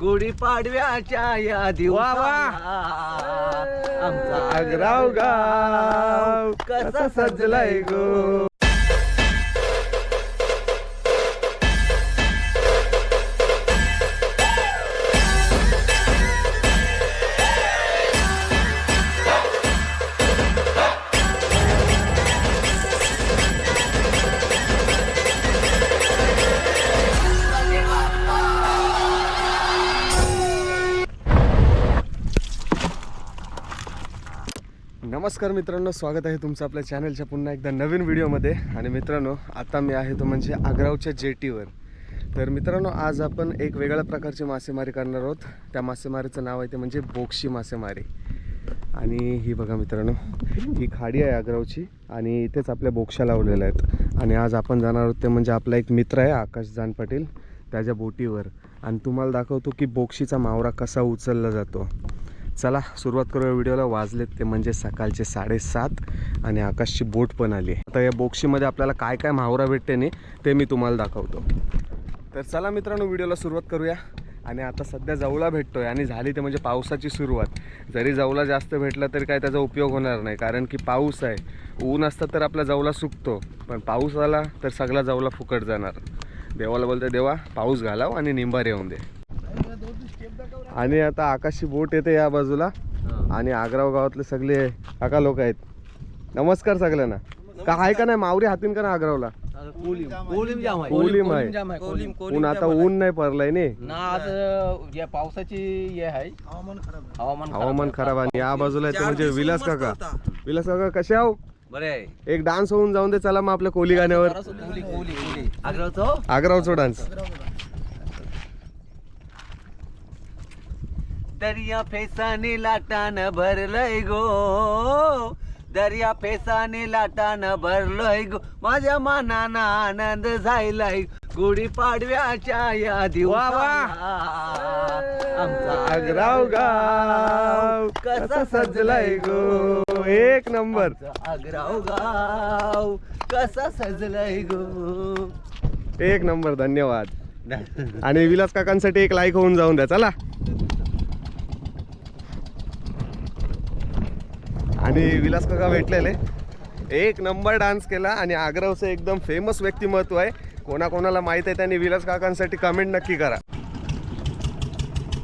गुढीपाडव्याच्या या वा, दिवसाला. आमचा आग्राव गाव कसा सजलाय गो. नमस्कार मित्रांनो स्वागत आहे तुमचं आपल्या चॅनलच्या पुन्हा एकदा नवीन व्हिडिओमध्ये आणि मित्रांनो आता मी आहे तो म्हणजे आग्रावच्या जेटीवर. तर मित्रांनो आज आपण एक वेगळ्या प्रकारची मासेमारी करणार आहोत. त्या मासेमारीचं नाव आहे ते म्हणजे बोक्षी मासेमारी. आणि ही बघा मित्रांनो ही खाडी आहे आग्रावची आणि इथेच आपल्या बोक्षा लावलेल्या आहेत. आणि आज आपण जाणार आहोत ते म्हणजे आपला एक मित्र आहे आकाश जान पाटील त्याच्या बोटीवर. आणि तुम्हाला दाखवतो की बोक्षीचा मावरा कसा उचलला जातो. चला सुरुवात करूया व्हिडिओला. वाजलेत ते म्हणजे सकाळचे साडेसात आणि आकाशची बोट पण आली आता या बोक्षीमध्ये आपल्याला काय काय म्हावरा भेटते नाही ते मी तुम्हाला दाखवतो. तर चला मित्रांनो व्हिडिओला सुरुवात करूया. आणि आता सध्या जवळा भेटतोय आणि झाली ते म्हणजे पावसाची सुरुवात. जरी जवळा जास्त भेटला तरी काय त्याचा उपयोग होणार नाही कारण की पाऊस आहे. ऊन असतं तर आपला जवळा सुकतो पण पाऊस आला तर सगळा जवळा फुकट जाणार. देवाला बोलते देवा पाऊस घालाव आणि निंबार येऊन दे. आणि आता आकाशी बोट येते या बाजूला. आणि आग्राव गावातले सगळे काका लोक आहेत. नमस्कार सगळ्यांना. का आहे का नाही? मावरी हातीन का ना आग्रावला? कोलिम. कोलिम जाम आहे. ऊन आता ऊन नाही पडलंय ने. ना आज अ, या पावसाची हे आहे. हवामान खराब हवामान खराब आणि या बाजूला येते म्हणजे विलास काका. विलास काका कसे आहो? बरे एक डान्स होऊन जाऊन दे चला मग आपल्या कोली गाण्यावर. आग्रहतो आग्रावचा डान्स. दर्या फेसाने लाटान भरलंय गो. दर्या फेसाने लाटान भरलंय गो. माझ्या मानाना आनंद झालाय. गुढी पाडव्याच्या या दिवसाला. आमचा आग्राव गाव कसा सजलाय गो. एक नंबर. आग्राव गाव कसा सजलाय गो. एक नंबर धन्यवाद. आणि विलास काकांसाठी एक लाईक होऊन जाऊन द्या. चला. आणि विलास काका भेटलेले. एक नंबर डान्स केला आणि आग्रहचं एकदम फेमस व्यक्तिमत्व आहे. कोणाकोणाला माहीत आहे त्यांनी विलास काकांसाठी कमेंट नक्की करा.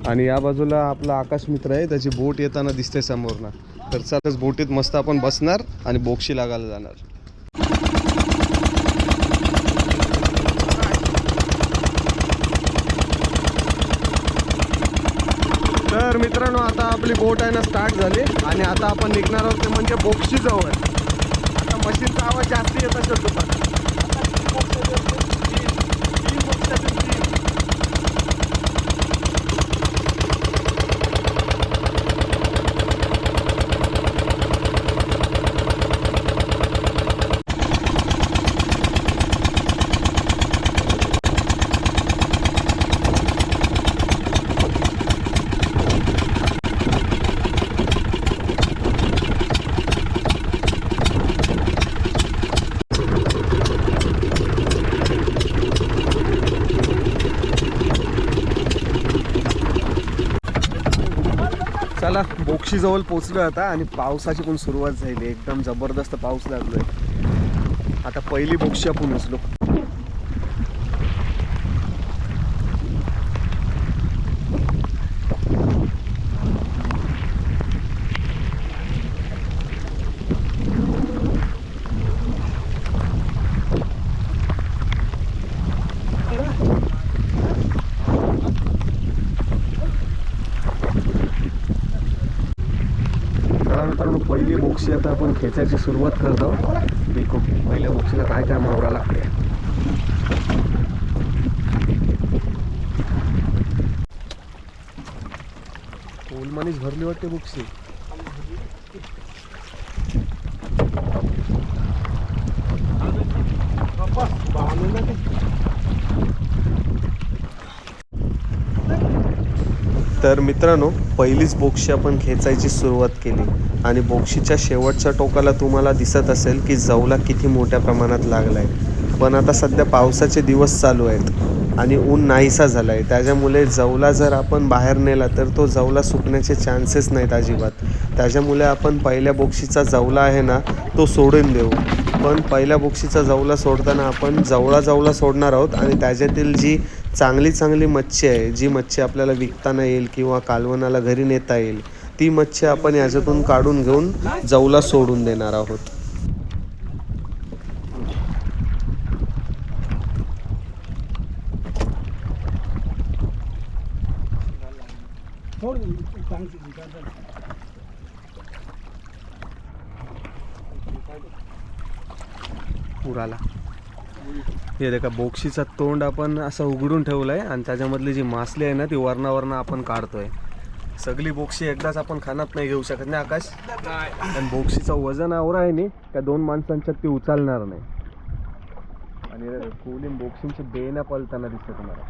आणि या बाजूला आपला आकाश मित्र आहे त्याची बोट येताना दिसते समोरना. तर चालच बोटीत मस्त आपण बसणार आणि बोक्षी लागायला जाणार. तर मित्रांनो आता आपली बोट आहे ना स्टार्ट झाली. आणि आता आपण निघणार आहोत ते म्हणजे बोक्षी जवळ आता मशीनचा आवाज जास्त येत असेल तुम्हाला. तीन चला पोचलो आता आणि पावसाची पण सुरुवात झाली. एकदम जबरदस्त पाऊस लागलोय. आता पहिली बोक्षी आपण उचलो तर मित्रांनो पहिली बोक्षी आता आपण खेचायची सुरुवात करतो देखो पहिल्या बोक्षीला काय काय मावरा लागते ओलमानीच भरली वाटते बोक्षी तर मित्रांनो पहिलीच बोक्षी आपण खेचायची सुरुवात केली. आणि बोक्षीच्या शेवटच्या टोकाला तुम्हाला दिसत असेल की जवला किती मोठ्या प्रमाणात लागला आहे पण आता सध्या पावसाचे दिवस चालू आहेत आणि ऊन नाहीसा झाला आहे त्याच्यामुळे जवला जर आपण बाहेर नेला तर तो जवला सुकण्याचे चान्सेस नाहीत अजिबात. त्याच्यामुळे आपण पहिल्या बोक्षीचा जवला आहे ना तो सोडून देऊ. पण पहिल्या बोक्षीचा जवला सोडताना आपण जवळा जवळा सोडणार आहोत आणि त्याच्यातील जी चांगली चांगली मच्छी आहे जी मच्छी आपल्याला विकताना येईल किंवा कालवणाला घरी नेता येईल ती मच्छी आपण याच्यातून काढून घेऊन जवला सोडून देणार आहोत. पुराला हे देखा बोक्षीचा तोंड आपण असं उघडून ठेवलं आहे आणि त्याच्यामधली जी मासली आहे ना ती वरणावरनं आपण काढतोय. सगळी बोक्षी एकदाच आपण खाण्यात नाही घेऊ शकत नाही आकाश? पण बोक्षीचं वजन आवरा आहे नाही त्या दोन माणसांच्यात ती उचलणार नाही. आणि कोली बोक्षींची बेना पलताना दिसतं तुम्हाला.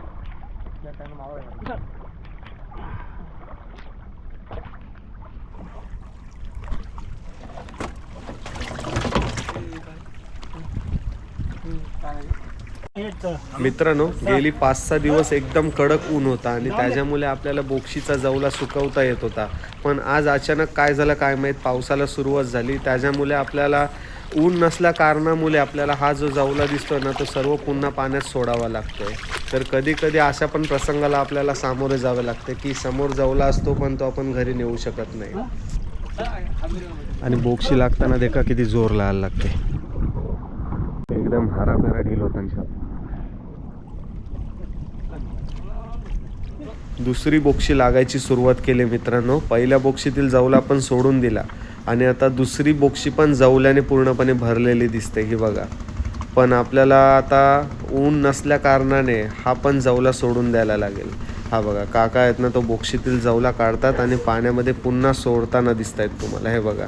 मित्रांनो गेली पाच सहा दिवस एकदम कडक ऊन होता आणि त्याच्यामुळे आपल्याला बोक्षीचा जवला सुकवता येत होता. पण आज अचानक काय झालं काय माहीत? पावसाला सुरुवात झाली. त्याच्यामुळे आपल्याला ऊन नसल्या कारणामुळे आपल्याला हा जो जवला दिसतोय ना तो सर्व पुन्हा पाण्यात सोडावा लागतोय. तर कधी कधी अशा पण प्रसंगाला आपल्याला सामोरे जावे लागते की समोर जवला असतो पण तो आपण घरी नेऊ शकत नाही. आणि बोक्षी लागताना देखा किती जोर लागायला लागते. एकदम हराभरा ढील होतांच्या दुसरी बोक्षी लागायची सुरुवात केली मित्रांनो. पहिल्या बोक्षीतील जवला आपण सोडून दिला. आणि आता दुसरी बोक्षी पण जवल्याने पूर्णपणे भरलेली दिसते ही बघा. पण आपल्याला आता ऊन नसल्या कारणाने हा पण जवला सोडून द्यायला लागेल. हा बघा काका आहेत ना तो बोक्षीतील जवला काढतात आणि पाण्यामध्ये पुन्हा सोडताना दिसत आहेत तुम्हाला. हे बघा.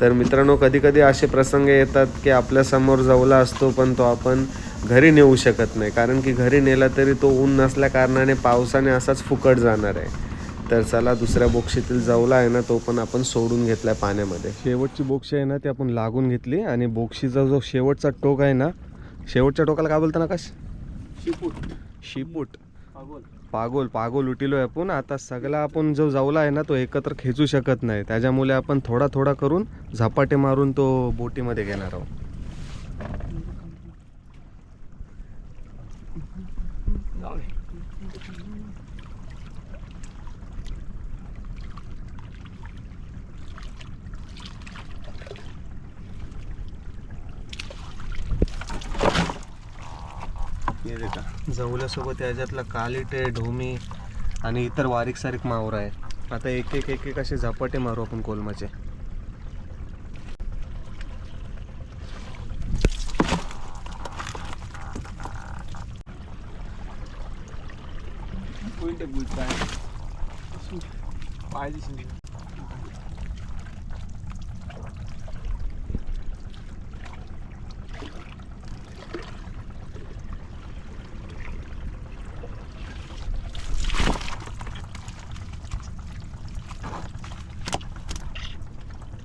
तर मित्रांनो कधीकधी असे प्रसंग येतात की आपल्यासमोर जवला असतो पण तो आपण घरी नेऊ शकत नाही. कारण की घरी नेला तरी तो ऊन नसल्या कारणाने पावसाने असाच फुकट जाणार आहे. तर चला दुसऱ्या बोक्षीतील जवला आहे ना तो पण आपण सोडून घेतलाय पाण्यामध्ये. शेवटची बोक्षी आहे ना ती आपण लागून घेतली आणि बोक्षीचा जो शेवटचा टोक आहे ना शेवटच्या टोकाला काय बोलता नकाश? शिपूट. पागोल. पागोल उटिलोय आपण. आता सगळा आपण जो जवला आहे ना तो एकत्र खेचू शकत नाही. त्याच्यामुळे आपण थोडा थोडा करून झपाटे मारून तो बोटीमध्ये घेणार आहोत. हे देखा. जवल्यासोबत याच्यातला कालिटे ढोमी आणि इतर बारीक सारीक मावरा आहे. आता एक एक एक एक असे झपाटे मारू आपण कोलमाचे.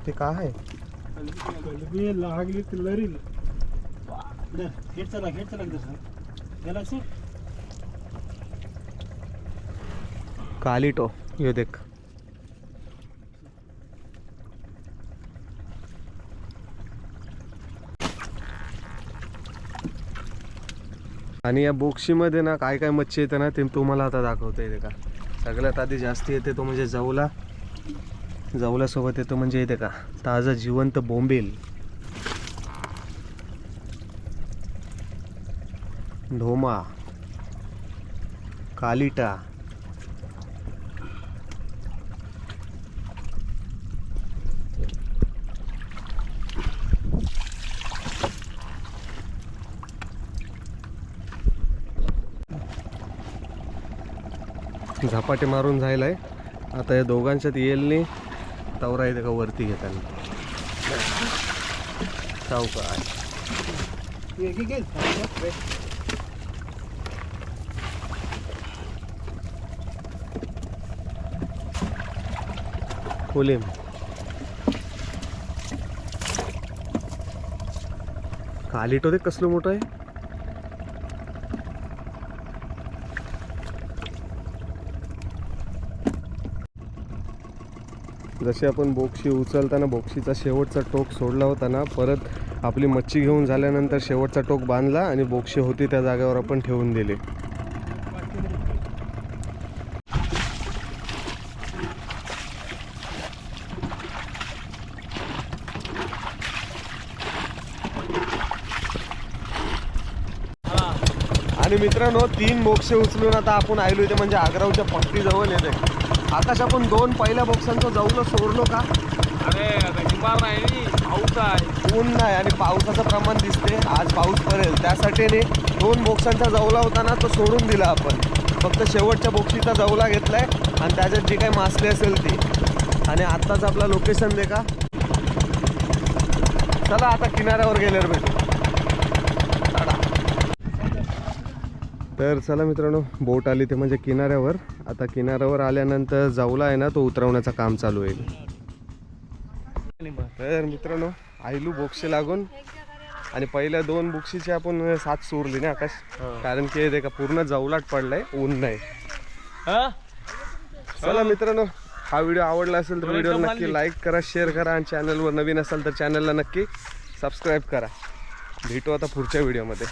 ते काय आहे? लागली लरील हेड चला हेड चला गेला कालिटो यो देख. आणि या बोक्षीमध्ये ना काय काय मच्छी येते ना ते तुम्हाला आता दाखवता येते का सगळ्यात आधी जास्ती येते तो म्हणजे जवला. जवल्यासोबत येतो म्हणजे येते का? ताजा जिवंत बोंबील. ढोमा. कालिटा. झपाटे मारून जायलाय आता या दोघांच्यात येईल नाही तवरा येते का वरती घेताना काय कोलिम कालिटो ते कसलं मोठं आहे. जसे आपण बोक्षी उचलताना बोक्षीचा शेवटचा टोक सोडला होता ना परत आपली मच्छी घेऊन झाल्यानंतर शेवटचा टोक बांधला आणि बोक्षी होती त्या जागेवर आपण ठेवून दिली. आणि मित्रांनो तीन मोक्षे उचलून आता आपण आयलो इथे म्हणजे आग्रावच्या पट्टीजवळ येते आकाश आपण दोन पहिल्या बोक्सांचं जाऊन सोडलो का? अरे हिंबार नाही पाऊस आहे. ऊन नाही आणि पावसाचं प्रमाण दिसते. आज पाऊस पडेल. त्यासाठी ने दोन बोक्सांचा जवला होता ना तो सोडून दिला आपण. फक्त शेवटच्या बोक्सीचा जवला घेतलाय आणि त्याच्यात जी काही मासली असेल ती. आणि आत्ताच आपला लोकेशन दे का चला आता किनाऱ्यावर गेल्यावर भेटू टाटा. तर चला मित्रांनो बोट आली ते म्हणजे किनाऱ्यावर. आता किनाऱ्यावर आल्यानंतर जाऊला आहे ना तो उतरवण्याचं काम चालू आहे. तर मित्रांनो आयलू बोक्षे लागून आणि पहिल्या दोन बुक्शीची आपण साथ सोडली ना आकाश. कारण की ते का पूर्ण जवलाट पडलाय ऊन नाही. चला मित्रांनो हा व्हिडिओ आवडला असेल तर व्हिडिओ नक्की लाईक करा शेअर करा आणि चॅनलवर नवीन असाल तर चॅनलला नक्की सबस्क्राईब करा. भेटू आता पुढच्या व्हिडिओमध्ये